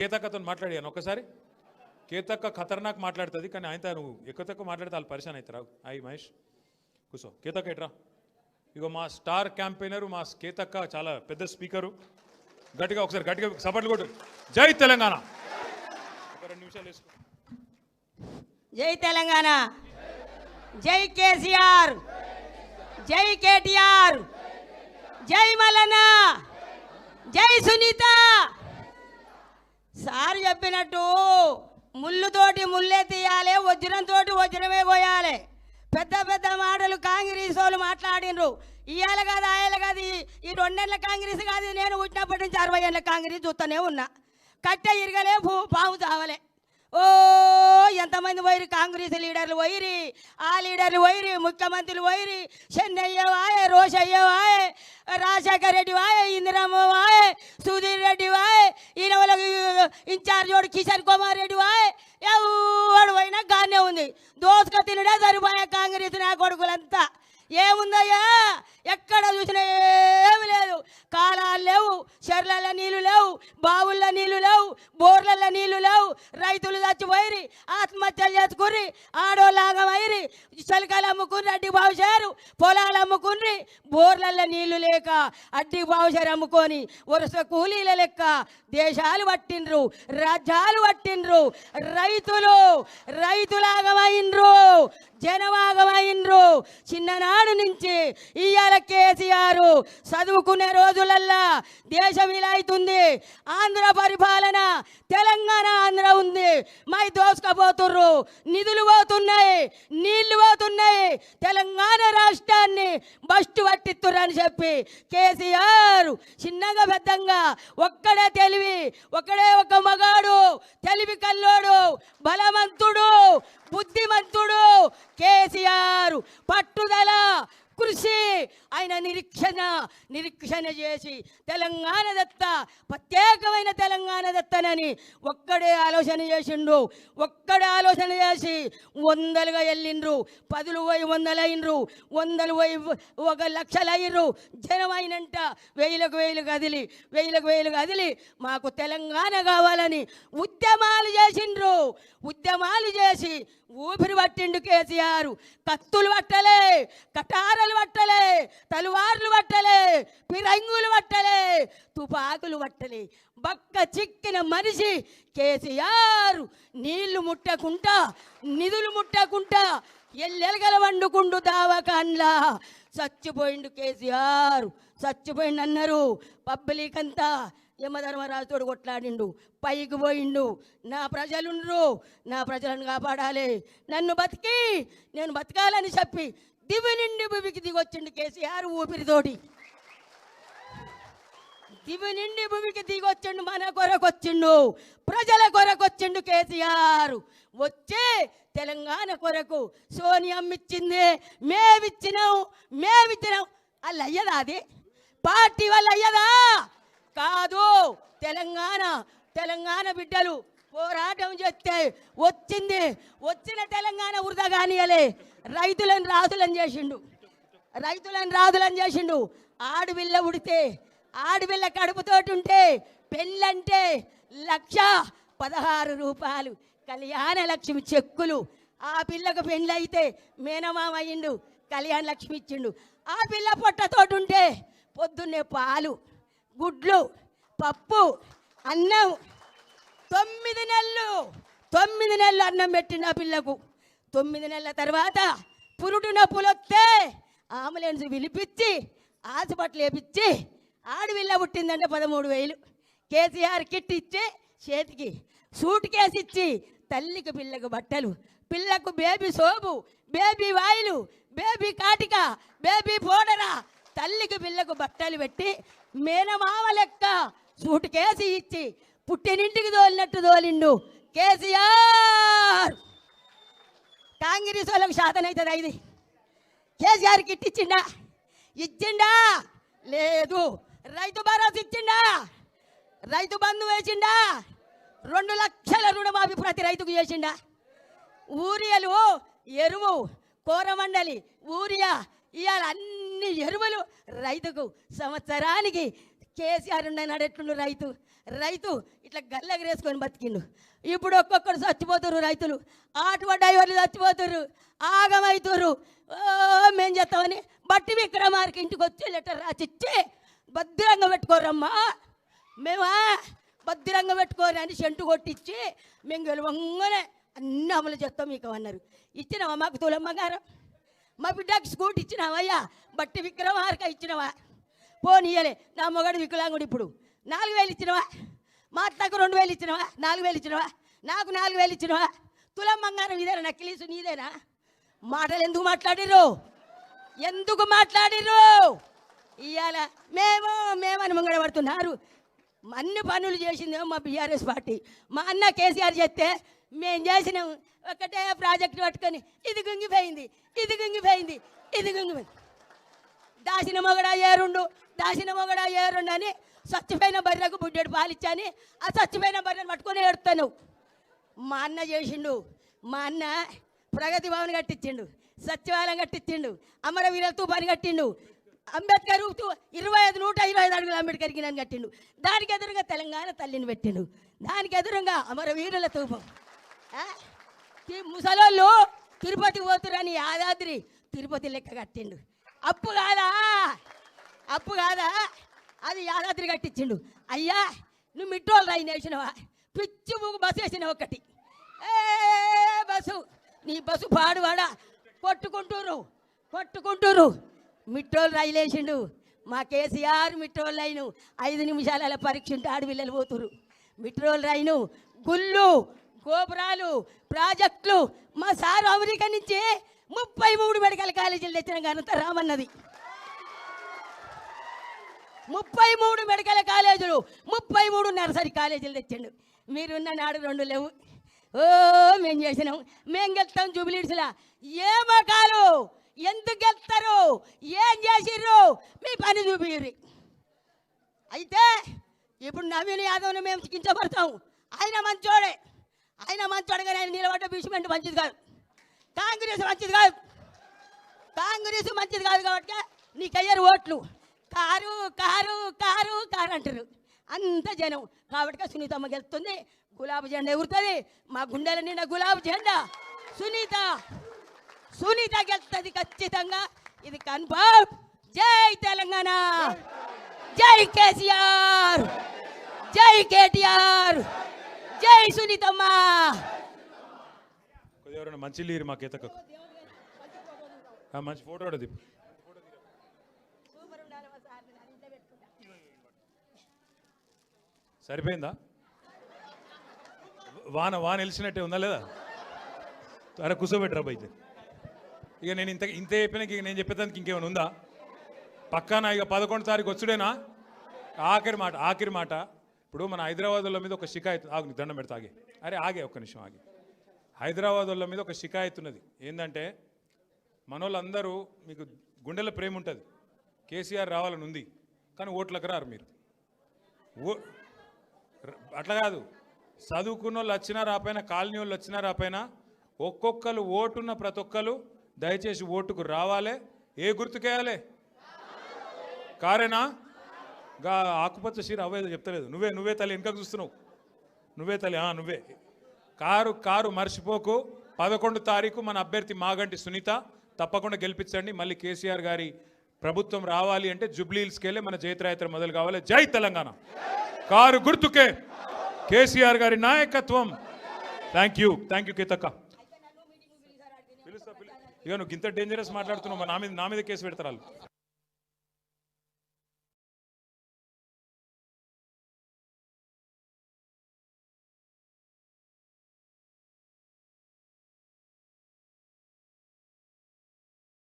కేతక్కతో మాట్లాడాను ఒకసారి కేతక్క ఖతర్నాక్ మాట్లాడుతుంది కానీ ఆయన నువ్వు ఎక్కువ తక్కువ మాట్లాడితే వాళ్ళు పరిశాన్ అవుతారా అయ్యి మహేష్. కూర్చో కేతక్క ఎట్రా? ఇగో మా స్టార్ క్యాంపెయినర్ మా కేతక్క చాలా పెద్ద స్పీకరు. గట్టిగా ఒకసారి గట్టిగా సపట్లు కొట్టు. జై తెలంగాణ. ఒక రెండు నిమిషాలు వేసుకో. జై తెలంగాణ. జై కేసీఆర్. జై కేటీఆర్. జై మలనా జై సునీత. సార్ చెప్పినట్టు ముళ్ళుతోటి ముళ్ళే తీయాలి వజ్రంతో వజ్రమే కోయాలి పెద్ద పెద్ద మాటలు కాంగ్రెస్ వాళ్ళు మాట్లాడినరు. ఇవాళ కాదు ఆయన కాదు ఈ- రెండేళ్ళ కాంగ్రెస్ కాదు నేను పుట్టినప్పటి నుంచి అరవై ఏళ్ళ కాంగ్రెస్ చూస్తూనే ఉన్నా. కట్టె ఇరగలే భూ- పాము చావలే. ఓ ఎంతమంది పోయిరి కాంగ్రెస్ లీడర్లు పోయిరి ఆ లీడర్లు పోయిరి ముఖ్యమంత్రులు పోయిరి చెన్నయ్య వాయే రోషయ్య వాయే రాజశేఖర్ రెడ్డి వాయ్ ఇందిరమ్మ వాయ్ సుధీర్ రెడ్డి వాయ్ ఈయన వాళ్ళకి ఇన్ఛార్జ్ వాడు కిషన్ కుమార్ రెడ్డి వాయ్. ఎవడు పోయినా గానే ఉంది. దోసుక తినడే సరిపోయే కాంగ్రెస్ నా కొడుకులంతా. ఏముందయ్యా? ఎక్కడ చూసినా ఏమి లేదు. కాలాలు లేవు చెర్లలో నీళ్ళు లేవు. బావుల్లో నీళ్ళు లేవు బోర్ల నీళ్ళు లేవు రైతులు చచ్చిపోయిరి ఆత్మహత్యలు చేసుకుర్రి వైరి చలికాయలు అమ్ముకుని అడ్డి బావుశారు పొలాలు అమ్ముకుని బోర్ల నీళ్ళు లేక అడ్డి బావుశారు అమ్ముకొని వరుస కూలీల లెక్క దేశాలు పట్టిండ్రు రాజ్యాలు పట్టిండ్రు. రైతులు రైతులాగమైండ్రు జనవాగమైండ్రు చిన్ననాడు నుంచి ఇయ్యాల కేసీఆర్ చదువుకునే రోజులల్లా దేశం ఇలా అవుతుంది. ఆంధ్ర పరిపాలన తెలంగాణ ఆంధ్ర ఉంది. మై దోసుకపోతుర్రు. నిధులు పోతున్నాయి. నీళ్ళు పోతున్నాయి. తెలంగాణ రాష్ట్రాన్ని బస్టు పట్టిత్తురని చెప్పి కేసీఆర్ చిన్నగా పెద్దంగా ఒక్కడే తెలివి ఒక్కడే ఒక మగాడు తెలివి కల్లోడు బలవంతుడు బుద్ధిమంతుడు కేసీఆర్. పట్టుదల కృషి ఆయన నిరీక్షణ నిరీక్షణ చేసి తెలంగాణ దత్త ప్రత్యేకమైన తెలంగాణ దత్తనని ఒక్కడే ఆలోచన చేసిండు. ఒక్కడే ఆలోచన చేసి వందలుగా వెళ్ళిండ్రు పదులు పోయి వందలు వందలు పోయి ఒక లక్షలు జనం అయినంట వేలకు వేలు కదిలి వేలకు వేలు కదిలి మాకు తెలంగాణ కావాలని ఉద్యమాలు చేసిండ్రు. ఉద్యమాలు చేసి ఊపిరి పట్టిండు కేసీఆర్. కత్తులు పట్టలే కటారలు పట్టలే. తలువార్లు పట్టలే పిరంగులు పట్టలే తుపాకులు పట్టలే. బక్క చిక్కిన మనిషి కేసీఆర్ నీళ్ళు ముట్టకుంటా నిధులు ముట్టకుంటా ఎల్లెలగల వండుకుండు దావకాన్లా. చచ్చిపోయిండు కేసీఆర్ చచ్చిపోయిండు అన్నారు. పబ్లిక్ అంతా యమధర్మరాజుతోడు కొట్లాడిండు పైకి పోయిండు. నా ప్రజలుండ్రు నా ప్రజలను కాపాడాలి. నన్ను బతికి నేను బతకాలని చెప్పి దివి నిండి భూమికి దిగొచ్చిండు కేసీఆర్ ఊపిరితోటి. దివి నిండి భూమికి దిగొచ్చిండు మన కొరకొచ్చిండు ప్రజల కొరకొచ్చిండు కేసీఆర్. వచ్చే తెలంగాణ కొరకు సోనియమ్మ ఇచ్చింది మేమిచ్చినాం మేమిచ్చినాం. అల్ల అయ్యదా అది? పార్టీ వల్ల అయ్యదా? కాదు తెలంగాణ తెలంగాణ బిడ్డలు. పోరాటం చేస్తే వచ్చింది. వచ్చిన తెలంగాణ వృధా కానియలే రైతులను రాజులను చేసిండు. రైతులను రాజులను చేసిండు. ఆడపిల్ల ఉడితే ఆడపిల్ల కడుపుతోటి ఉంటే పెళ్ళంటే లక్ష పదహారు రూపాయలు. కళ్యాణ లక్ష్మి చెక్కులు. ఆ పిల్లకు పెళ్ళైతే మేనమామ అయ్యిండు కళ్యాణ లక్ష్మి ఇచ్చిండు. ఆ పిల్ల పొట్టతోటి ఉంటే పొద్దున్నే పాలు గుడ్లు పప్పు అన్నం తొమ్మిది నెలలు తొమ్మిది నెలలు అన్నం పెట్టిన పిల్లకు. తొమ్మిది నెలల తర్వాత పురుడు నొప్పులు వస్తే ఆంబులెన్స్ పిలిపించి హాస్పిటల్ వేపించి ఆడపిల్ల పుట్టిందంటే పదమూడు వేలు. కేసీఆర్ కిట్ ఇచ్చి చేతికి సూట్ కేసు ఇచ్చి తల్లికి పిల్లకు బట్టలు పిల్లకు బేబీ సోపు బేబీ వాయిలు బేబీ కాటిక బేబీ పౌడరా తల్లికి పిల్లకు బట్టలు పెట్టి మేనమామ లెక్క సూట్ కేసి ఇచ్చి పుట్టినింటికి తోలినట్టు తోలిండు. కేసీఆర్! కాంగ్రెస్ వాళ్ళకి శాతం అవుతుంది ఇది. కేసీఆర్ కిట్ ఇచ్చిండా ఇచ్చిండా? లేదు. రైతు భరోసా ఇచ్చిండా? రైతు బంధు వేసిండా? రెండు లక్షల రుణమాఫీ ప్రతి రైతుకు చేసిండా? ఊరియలు ఎరువు కోరమండలి ఊరియా ఇవాళ అన్ని ఎరువులు రైతుకు సంవత్సరానికి కేసీఆర్ నడెట్టుండు రైతు? రైతు ఇట్లా గల్లెగరేసుకొని బతికిండు. ఇప్పుడు ఒక్కొక్కరు చచ్చిపోతురు రైతులు. ఆటో డ్రైవర్లు చచ్చిపోతురు ఆగమవుతురు ఓ మేం చేస్తామని బట్టి విక్రమార్కి ఇంటికి వచ్చి లెటర్ రాసిచ్చి భద్రంగా పెట్టుకోరమ్మా. మేమా? భద్రంగా పెట్టుకోరు అని సెంటు కొట్టించి మేము గెలవంగానే అన్ని అమలు చేస్తాం మీకు అన్నారు. ఇచ్చినావా మాకు తూలమ్మ గారు మా బిడ్డకి స్కూటీ ఇచ్చినావయ్యా బట్టి విక్రమార్క ఇచ్చినావా? పోనీయలే. నా మొగడు వికలాంగుడు ఇప్పుడు. నాలుగు వేలు ఇచ్చినవా? మా అత్తకు రెండు వేలు ఇచ్చినవా? నాలుగు వేలు ఇచ్చినవా? నాకు నాలుగు వేలు ఇచ్చినవా? తులం బంగారం ఇదేనా? నక్కిలీసు నీదేనా? మాటలు ఎందుకు మాట్లాడిర్రు? ఎందుకు మాట్లాడిర్రు? ఇవాళ మేము మేమని ముంగడ పడుతున్నారు. అన్ని పనులు చేసిందేమో మా బీఆర్ఎస్ పార్టీ. మా అన్న కేసీఆర్ చెప్తే మేము చేసినాం. ఒకటే ప్రాజెక్టు పట్టుకొని ఇది గుంగిపోయింది ఇది గుంగిపోయింది ఇది గుంగిపోయింది. దాసిన మొగడా ఏరుండు దాసిన మొగడా ఏరుండు అని స్వచ్ఛమైన బర్రెకు బుడ్డెడు పాలిచ్చాని ఆ స్వచ్ఛమైన బర్రెను పట్టుకొని ఏడుతాను మా అన్న చేసిండు మా అన్న ప్రగతి భవన్ కట్టించిండు సచివాలయం కట్టించిండు అమరవీరులతో పని కట్టిండు అంబేద్కర్ ఇరవై ఐదు నూట ఇరవై ఐదు అడుగులు అంబేద్కర్కి నన్ను కట్టిండు. దానికి ఎదురుగా తెలంగాణ తల్లిని పెట్టిండు. దానికి ఎదురుగా అమరవీరుల తూపం. ముసలోళ్ళు తిరుపతి పోతురని యాదాద్రి తిరుపతి లెక్క కట్టిండు. అప్పు కాదా? అప్పు కాదా? అది యాదాద్రి కట్టించిండు. అయ్యా నువ్వు మిట్రోల్ రైన్ వేసినవా పిచ్చి మూగు బస్సు వేసినావు ఒకటి. ఏ బస్సు నీ బస్సు పాడువాడా? కొట్టుకుంటూరు కొట్టుకుంటూరు. మిట్రోల్ రైలు వేసిండు మా కేసీఆర్ మిట్రోల్ రైను. ఐదు నిమిషాల పరీక్ష ఉంటే ఆడపిల్లలు పోతురు. మిట్రోల్ రైను. గుళ్ళు గోపురాలు ప్రాజెక్టులు మా సారు అమెరికా నుంచి ముప్పై మూడు మెడికల్ కాలేజీలు తెచ్చిన ఘనత రామన్నది ముప్పై మూడు మెడికల్ కాలేజీలు ముప్పై మూడు నర్సరీ కాలేజీలు తెచ్చిండు. మీరున్న నాడు రెండు లేవు. ఓ మేం చేసినాం. మేం గెలుస్తాం జూబిలీడ్స్లా ఏ మకాలు ఎందుకు గెలుస్తారు? ఏం చేసిర్రు? మీ పని చూపిర్రి అయితే ఇప్పుడు నవీన్ యాదవ్ని మేము చికించబడతాం ఆయన మంచోడే. ఆయన మంచోడగా ఆయన నిలబడ్డ బీచ్మెంట్ మంచిది కాదు. కాంగ్రెస్ మంచిది కాదు. కాంగ్రెస్ మంచిది కాదు కాబట్టి నీకయ్యారు ఓట్లు. కారు కారు కారు కారు అంటారు అంత జనం. కాబట్టి సునీతమ్మ గెలుస్తుంది. గులాబీ జెండా ఎగురుతుంది. మా గుండెల నిండా గులాబీ జెండా. సునీత సునీత గెలుస్తుంది ఖచ్చితంగా. ఇది కన్ఫర్మ్ జై తెలంగాణ. జై కేసీఆర్. జై కేటీఆర్. జై సునీతమ్మ. ఎవరైనా మంచి లేరు మాకు కేతకు మంచి ఫోటో దిప్పు సరిపోయిందా? వాన వాన వెలిసినట్టే ఉందా లేదా? అరే కూర్చోబెట్టరా బయట ఇక నేను ఇంత ఇంత చెప్పినాక ఇక నేను చెప్పేదానికి ఇంకేమైనా ఉందా? పక్కాన? ఇక పదకొండు తారీఖు వచ్చుడేనా? ఆఖరి మాట ఆఖరి మాట. ఇప్పుడు మన హైదరాబాద్ వాళ్ళ మీద ఒక షికాయత్ ఆగు దండం పెడతా ఆగే. అరే ఆగే ఒక్క నిమిషం ఆగే. హైదరాబాద్ వాళ్ళ మీద ఒక షికాయత్ ఉన్నది. ఏంటంటే మనోళ్ళందరూ మీకు గుండెల ప్రేమ ఉంటుంది. కేసీఆర్ రావాలని ఉంది. కానీ ఓట్లకు రారు మీరు. ఓ అట్లా కాదు. చదువుకున్న వాళ్ళు వచ్చినా రాపోయినా కాలనీ వాళ్ళు వచ్చినా రాపోయినా ఒక్కొక్కరు ఓటున్న ప్రతి ఒక్కరు దయచేసి ఓటుకు రావాలి. ఏ గుర్తుకేయాలి? కారేనా? గా ఆకుపచ్చ చీర అవ్వేదో చెప్తలేదు. నువ్వే నువ్వే తల్లి వెనకకు చూస్తున్నావు. నువ్వే తల్లి ఆ, నువ్వే. కారు కారు మర్చిపోకు. పదకొండు తారీఖు మన అభ్యర్థి మాగంటి సునీత. తప్పకుండా గెలిపించండి. మళ్ళీ కేసీఆర్ గారి ప్రభుత్వం రావాలి అంటే జుబ్లీ వెళ్ళి మన జైత్రయాత్ర మొదలు కావాలి. జై తెలంగాణ. కారు గుర్తుకే. కేసీఆర్ గారి నాయకత్వం. థ్యాంక్ యూ థ్యాంక్ యూ కేతక్క. ఇక నువ్వు ఇంత డేంజరస్ మాట్లాడుతున్నావు. నా మీద నా మీద కేసు పెడతారు